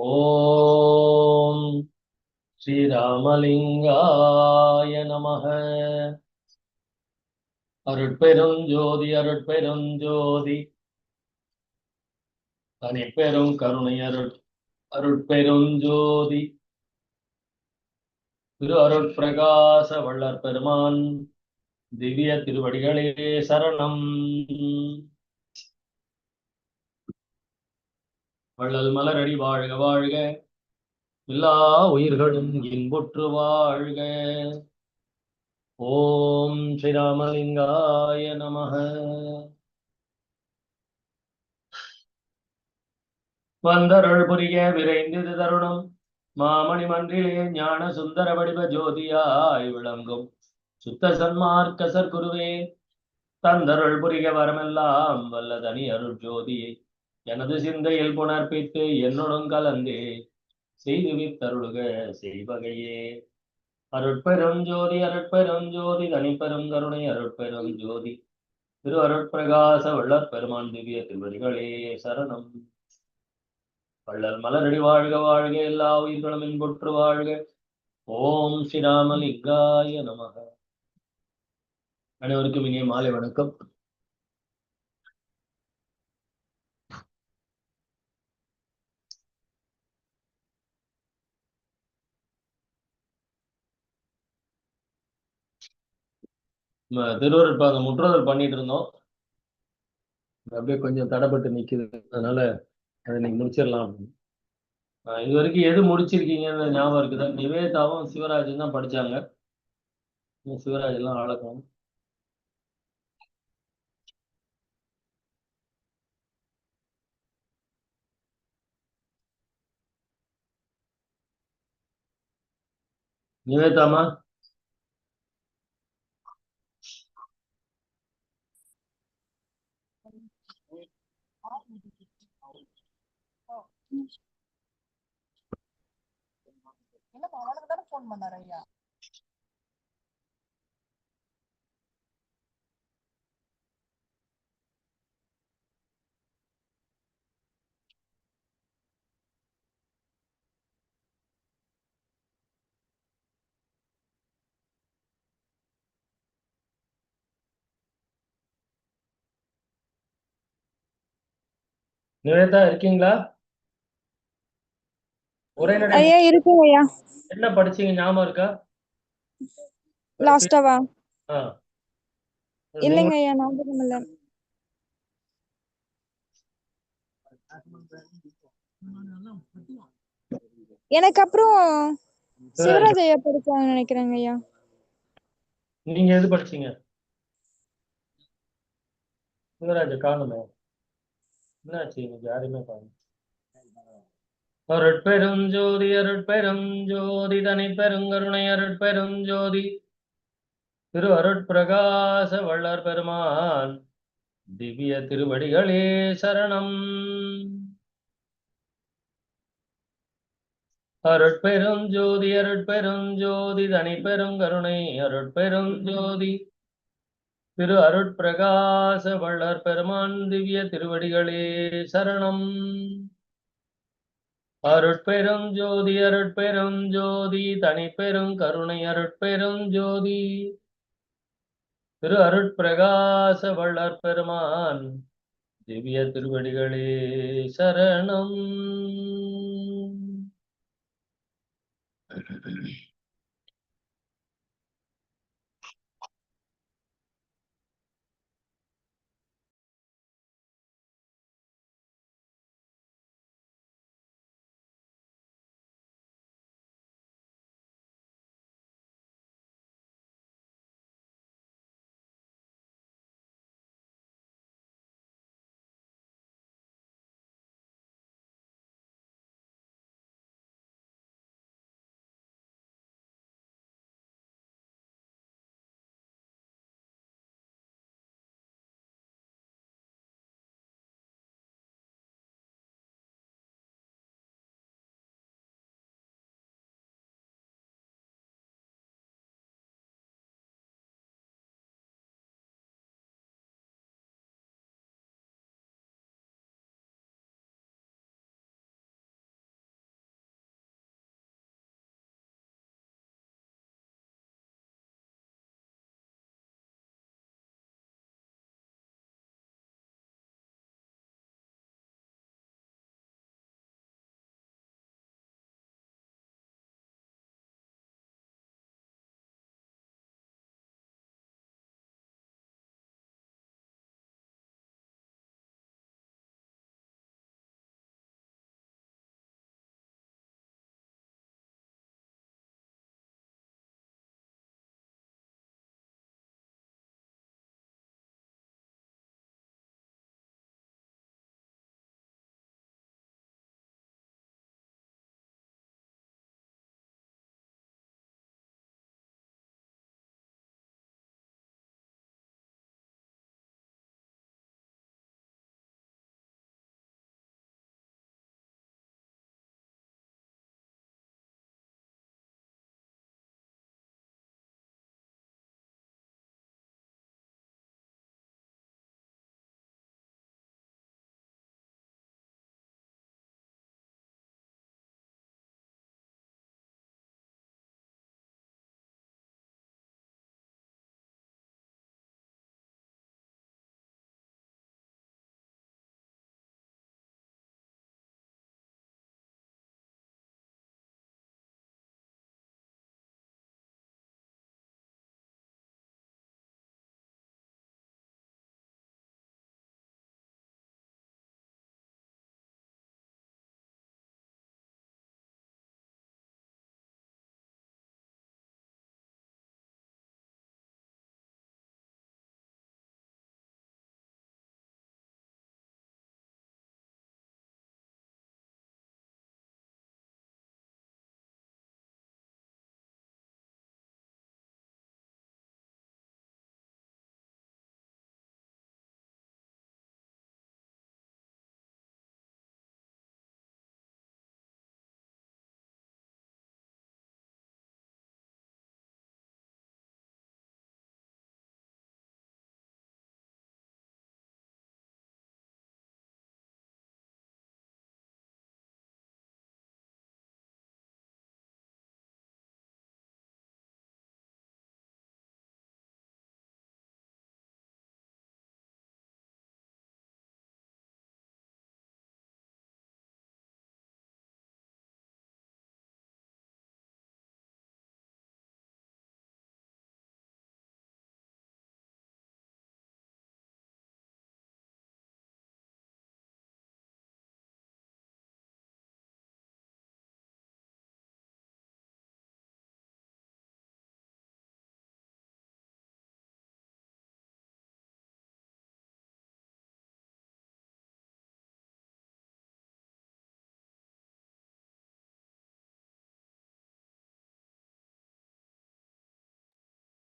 ஓம் ஸ்ரீராமலிங்காய நமக. அருட்பெருஞ்சோதி அருட்பெருஞ்சோதி. தனிப்பெரும் கருணை அருட் அருட்பெருஞ்சோதி. திரு அருட்பிரகாச வள்ளற் பெருமான் திவ்ய திருவடிகளே சரணம். வள்ளல் மலரடி வாழ்க வாழ்க. எல்லா உயிர்களும் இன்புற்று வாழ்க. ஓம் ஸ்ரீராமலிங்காய நமக. வந்தருள் புரிய விரைந்தது தருணம். மாமணி மன்றிலே ஞான சுந்தர வடிவ ஜோதியாய் விளங்கும். சுத்த சன்மார்க்க சற்குருவே தந்தருள் புரிய வரமெல்லாம் வல்லதனி அருள் ஜோதியை. எனது சிந்தையில் புணர்ப்பித்து என்னுடன் கலந்து செய்து வித்தருளுக செய்வகையே. அருட்பெரும் ஜோதி அருட்பெரும் ஜோதி தனிப்பெரும் கருணை அருட்பெரும் ஜோதி. திரு அருட்பிரகாச வள்ளற் பெருமான் திவ்ய திருவடிகளே சரணம். வள்ளல் மலரடி வாழ்க வாழ்க எல்லா உயிர்களும் இன்புற்று வாழ்க. ஓம் ஸ்ரீராமலிங்காய நமக. அனைவருக்கும் இனிய மாலை வணக்கம். திருவர் இப்போ அந்த முற்றுதல் பண்ணிட்டு இருந்தோம். அப்படியே கொஞ்சம் தடைப்பட்டு நிக்குது. அதனால அதை நீங்க முடிச்சிடலாம் அப்படின்னு. இது வரைக்கும் எது முடிச்சிருக்கீங்கன்னு ஞாபகம் இருக்குதா? நிவேதாவும் சிவராஜும் தான் படிச்சாங்க. சிவராஜ் எல்லாம் ஆளக்கம். நிவேதாமா இல்லப்பா அவனுக்கு தானே ஃபோன் பண்ணாரு ஐயா? நிவேதா இருக்கீங்களா? உரைநடை ஐயா இருக்குங்க ஐயா. என்ன படிச்சீங்க? ஞாபகம் இருக்கா? லாஸ்டாவா. இல்லைங்க ஐயா ஞாபகம் இல்ல. எனக்கு அப்புறம் சிவராஜ் ஐயா படிச்சாங்கன்னு நினைக்கிறேங்க ஐயா. நீங்க எது படிச்சீங்க? சிவராஜ காணுமே. என்னாச்சு இன்னைக்கு? யாரையுமே காணும் அருட்பெரும் ஜோதி அருட்பெரும் ஜோதி தனி பெருங்கருணை அருட்பெரும் ஜோதி. திரு அருட்பிரகாச வள்ளர் பெருமான் திவ்ய திருவடிகளே சரணம். அருட்பெரும் ஜோதி அருட்பெரும் ஜோதி தனி பெருங்கருணை அருட்பெரும் ஜோதி. திரு அருட்பிரகாச வள்ளர் பெருமான் திவ்ய திருவடிகளே சரணம். அருட்பெரும் ஜோதி அருட்பெரும் ஜோதி தனிப்பெரும் கருணை அருட்பெரும் ஜோதி. திரு அருட்பிரகாச வள்ளற் பெருமான் திவ்ய திருவடிகளே சரணம்.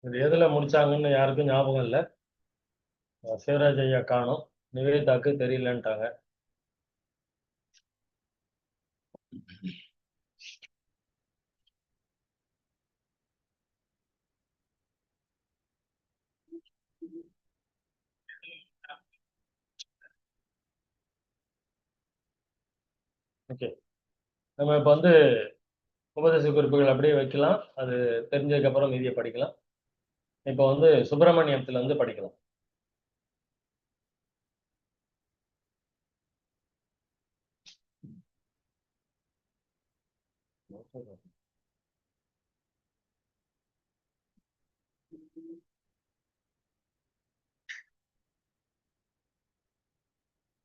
இது எதுல முடிச்சாங்கன்னு யாருக்கும் ஞாபகம் இல்லை. சிவராஜ் ஐயா காணும். நிவேதாக்கு தெரியலன்ட்டாங்க. ஓகே. நம்ம இப்போ வந்து உபதேச குறிப்புகள் அப்படியே வைக்கலாம். அது தெரிஞ்சதுக்கு அப்புறம் மீதியை படிக்கலாம். இப்போ வந்து சுப்பிரமணியத்துல இருந்து படிக்கலாம்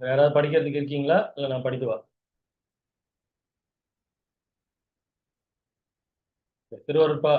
வேற யாராவது படிக்கிறதுக்கு இருக்கீங்களா? இல்லை நான் படிக்கவா? திருவருட்பா